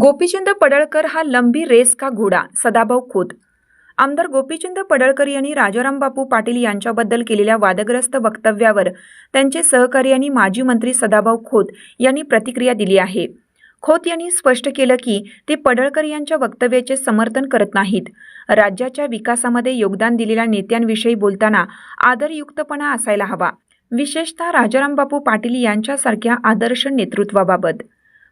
गोपीचंद पडळकर हा लंबी रेस का घोडा? सदाभाऊ खोत. आमदार गोपीचंद पडळकर यांनी राजाराम बापू पाटील यांच्याबद्दल केलेल्या वादग्रस्त वक्तव्यावर त्यांचे सहकारी आणि माजी मंत्री सदाभाऊ खोत यांनी प्रतिक्रिया दिली आहे. खोत यांनी स्पष्ट केलं की ते पडळकर यांच्या वक्तव्याचे समर्थन करत नाहीत. राज्याच्या विकासामध्ये योगदान दिलेल्या नेत्यांविषयी बोलताना आदरयुक्तपणा असायला हवा. विशेषतः राजारामबापू पाटील यांच्यासारख्या आदर्श नेतृत्वाबाबत.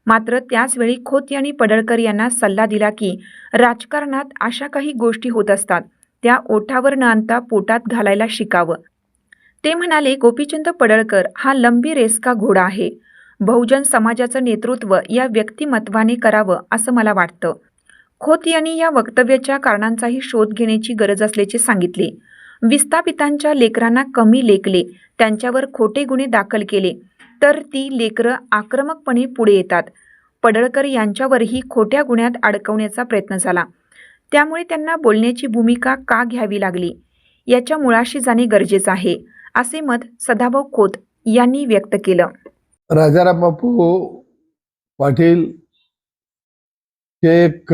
मात्र त्याचवेळी खोत यांनी पडळकर यांना सल्ला दिला की राजकारणात अशा काही गोष्टी होत असतात त्या ओठावर न आणता पोटात घालायला शिकावं. ते म्हणाले गोपीचंद पडळकर हा लंबी रेसका घोडा आहे. बहुजन समाजाचं नेतृत्व या व्यक्तिमत्वाने करावं असं मला वाटतं. खोत यांनी या वक्तव्याच्या कारणांचाही शोध घेण्याची गरज असल्याचे सांगितले. विस्थापितांच्या लेकरांना कमी लेखले त्यांच्यावर खोटे गुन्हे दाखल केले. तर ती लेकरं आक्रमकपणे पुढे येतात. पडळकर यांच्यावरही खोट्या गुन्ह्यात अडकवण्याचा प्रयत्न झाला. त्यामुळे त्यांना बोलण्याची भूमिका का घ्यावी लागली? याच्या मुळाशी जाणे गरजेचं आहे असे मत सदाभाऊ खोत यांनी व्यक्त केलं. राजाराम बापू पाटील हे एक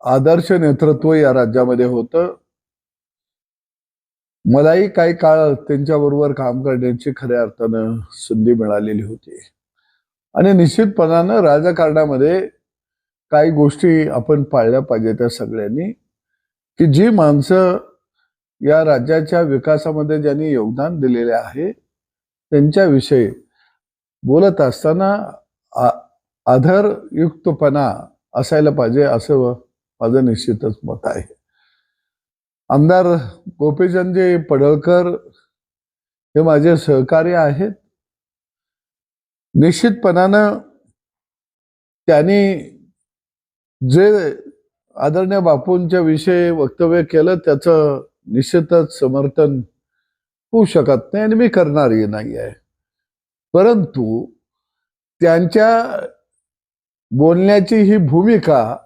आदर्श नेतृत्व या राज्यामध्ये होतं. मलाही काही काळ त्यांच्याबरोबर काम करण्याची खऱ्या अर्थानं संधी मिळालेली होती. आणि निश्चितपणानं राजकारणामध्ये काही गोष्टी आपण पाळल्या पाहिजे त्या सगळ्यांनी की जी माणसं या राज्याच्या विकासामध्ये ज्यांनी योगदान दिलेले आहे त्यांच्याविषयी बोलत असताना आ- असायला पाहिजे असं माझं निश्चितच मत आहे. आमदार गोपीचंदजी पडळकर हे माझे सहकारी आहेत. निश्चितपणानं त्यांनी जे आदरणीय बापूंच्या विषयी वक्तव्य केलं त्याचं निश्चितच समर्थन होऊ शकत नाही आणि मी करणारही नाही आहे. परंतु त्यांच्या बोलण्याची ही भूमिका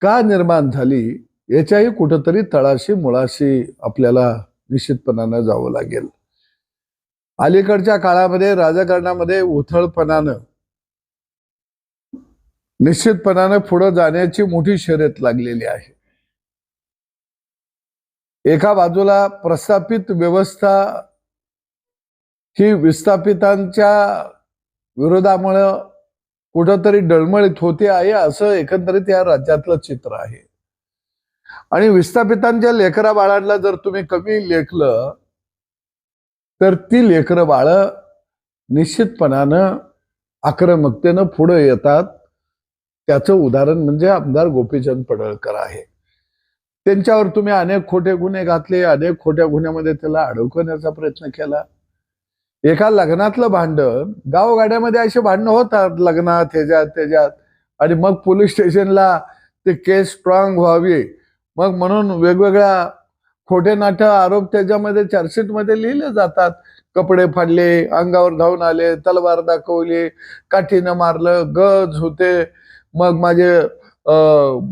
का निर्माण झाली याच्याही कुठंतरी तळाशी मुळाशी आपल्याला निश्चितपणानं जावं लागेल. अलीकडच्या काळामध्ये राजकारणामध्ये उथळपणानं निश्चितपणानं पुढं जाण्याची मोठी शर्यत लागलेली आहे. एका बाजूला प्रस्थापित व्यवस्था ही विस्थापितांच्या विरोधामुळं कुठंतरी डळमळीत होते आहे असं एकंदरीत या राज्यातलं चित्र आहे. आणि विस्थापितांच्या लेकरा बाळांना जर तुम्ही कमी लेखलं तर ती लेकरं बाळ निश्चितपणानं आक्रमकतेनं पुढे येतात. त्याचं उदाहरण म्हणजे आमदार गोपीचंद पडळकर आहे. त्यांच्यावर तुम्ही अनेक खोटे गुन्हे घातले अनेक खोट्या गुन्ह्यामध्ये त्याला अडकवण्याचा प्रयत्न केला. एका लग्नातलं भांडण गावगाड्यामध्ये असे भांडणं होतात लग्नात ह्याच्यात त्याच्यात. आणि मग पोलीस स्टेशनला ते केस स्ट्रॉंग व्हावी. मग म्हणून वेगवेगळ्या खोटे नाट आरोप त्याच्यामध्ये चार्जशीटमध्ये लिहिले जातात. कपडे फाडले अंगावर धावून आले तलवार दाखवली काठीनं मारलं गज होते. मग माझे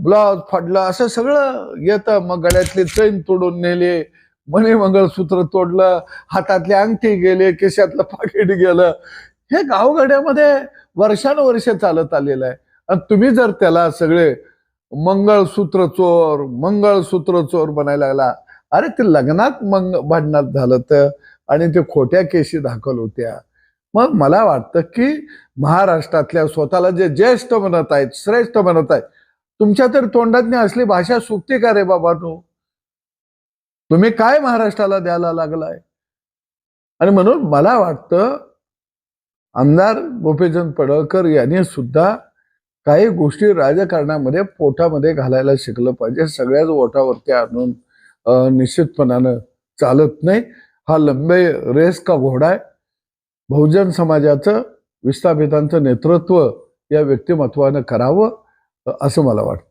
ब्लाउज फाडलं असं सगळं येतं. मग गळ्यातली चैन तोडून नेले. मणी मंगळसूत्र तोडलं हातातली अंगठी गेले केशातलं पाकिट गेलं. हे गावगाड्यामध्ये वर्षानुवर्ष चालत आलेलं आहे. आणि तुम्ही जर त्याला सगळे मंगळसूत्र चोर मंगळसूत्र चोर बनायला लागला. अरे ते लग्नात मंग भांडणात झालं तर? आणि ते खोट्या केशी दाखल होत्या. मग मला वाटतं की महाराष्ट्रातल्या स्वतःला जे ज्येष्ठ म्हणत आहेत श्रेष्ठ म्हणत आहेत तुमच्या तर तोंडातनी असली भाषा सुटते का रे बाबा तू? तुम्ही काय महाराष्ट्राला द्यायला लागलाय? आणि म्हणून मला वाटतं आमदार गोपीचंद पडळकर यांनी सुद्धा काही गोष्टी राजकारणामध्ये पोटामध्ये घालायला शिकलं पाहिजे. सगळ्याच ओठावरती आणून निश्चितपणानं चालत नाही. हा लंबे रेस का घोडा आहे? बहुजन समाजाचं विस्थापितांचं नेतृत्व या व्यक्तिमत्वानं करावं असं मला वाटतं.